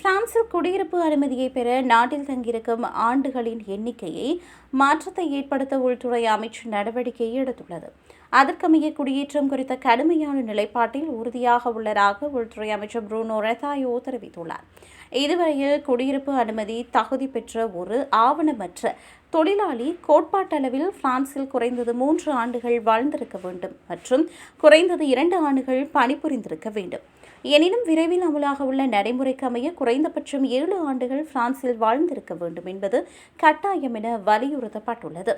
பிரான்சில் குடியிருப்பு அனுமதியை பெற நாட்டில் தங்கியிருக்கும் ஆண்டுகளின் எண்ணிக்கையை மாற்றத்தை ஏற்படுத்த உள்துறை அமைச்சு நடவடிக்கை எடுத்துள்ளது. அதற்கமைய குடியேற்றம் குறித்த கடுமையான நிலைப்பாட்டில் உறுதியாக உள்ளதாக உள்துறை அமைச்சர் புரூனோ ரெதாயோ தெரிவித்துள்ளார். இதுவரையில் குடியிருப்பு அனுமதி தகுதி பெற்ற ஒரு ஆவணமற்ற தொழிலாளி கோட்பாட்டளவில் பிரான்சில் குறைந்தது மூன்று ஆண்டுகள் வாழ்ந்திருக்க வேண்டும் மற்றும் குறைந்தது இரண்டு ஆண்டுகள் பணிபுரிந்திருக்க வேண்டும். எனினும் விரைவில் அமலாக உள்ள நடைமுறைக்கு அமைய குறைந்தபட்சம் ஏழு ஆண்டுகள் பிரான்சில் வாழ்ந்திருக்க வேண்டும் என்பது கட்டாயம் என வலியுறுத்தப்பட்டுள்ளது.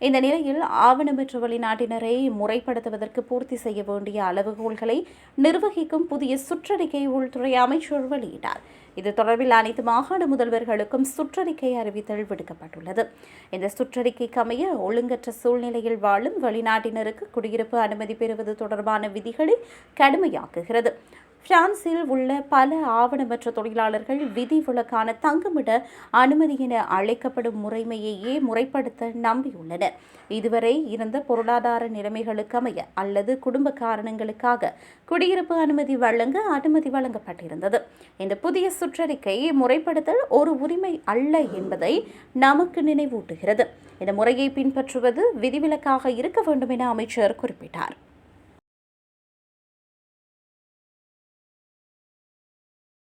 இந்த நிலையில் ஆவணமற்ற வெளிநாட்டினரை முறைப்படுத்துவதற்கு பூர்த்தி செய்ய வேண்டிய அளவுகோல்களை நிர்வகிக்கும் புதிய சுற்றறிக்கை உள்துறை அமைச்சர் வெளியிட்டார். இது தொடர்பில் அனைத்து மாகாண முதல்வர்களுக்கும் சுற்றறிக்கை அறிவித்தல் விடுக்கப்பட்டுள்ளது. இந்த சுற்றறிக்கைக்கு அமைய ஒழுங்கற்ற சூழ்நிலையில் வாழும் வெளிநாட்டினருக்கு குடியிருப்பு அனுமதி பெறுவது தொடர்பான விதிகளை கடுமையாக்குகிறது. பிரான்சில் உள்ள பல ஆவணமற்ற தொழிலாளர்கள் விதிவிலக்கான தங்குமிட அனுமதி என அழைக்கப்படும் முறைமையையே முறைப்படுத்த நம்பியுள்ளனர். இதுவரை இருந்த பொருளாதார நிலைமைகளுக்கமைய அல்லது குடும்ப காரணங்களுக்காக குடியிருப்பு அனுமதி வழங்க அனுமதி வழங்கப்பட்டிருந்தது. இந்த புதிய சுற்றறிக்கை முறைப்படுத்தல் ஒரு உரிமை அல்ல என்பதை நமக்கு நினைவூட்டுகிறது. இந்த முறையை பின்பற்றுவது விதிவிலக்காக இருக்க வேண்டும் என அமைச்சர் குறிப்பிட்டார்.